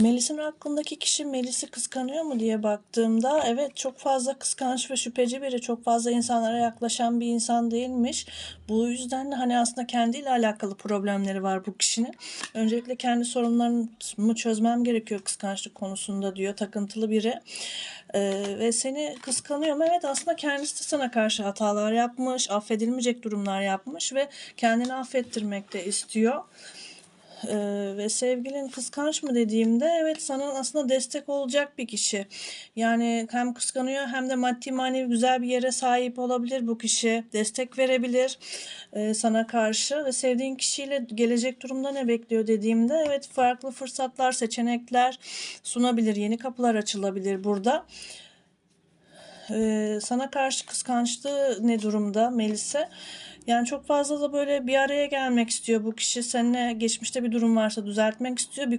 Melis'in aklındaki kişi Melis'i kıskanıyor mu diye baktığımda evet çok fazla kıskanç ve şüpheci biri çok fazla insanlara yaklaşan bir insan değilmiş. Bu yüzden de hani aslında kendiyle alakalı problemleri var bu kişinin. Öncelikle kendi sorunlarımı çözmem gerekiyor kıskançlık konusunda diyor takıntılı biri. Ee, ve seni kıskanıyor mu? Evet aslında kendisi de sana karşı hatalar yapmış, affedilmeyecek durumlar yapmış ve kendini affettirmek de istiyor. Ee, ve sevgilin kıskanç mı dediğimde evet sana aslında destek olacak bir kişi. Yani hem kıskanıyor hem de maddi manevi güzel bir yere sahip olabilir bu kişi. Destek verebilir e, sana karşı ve sevdiğin kişiyle gelecek durumda ne bekliyor dediğimde evet farklı fırsatlar, seçenekler sunabilir. Yeni kapılar açılabilir burada. Ee, sana karşı kıskançlığı ne durumda Melisa? Yani çok fazla da böyle bir araya gelmek istiyor bu kişi. Seninle geçmişte bir durum varsa düzeltmek istiyor. Bir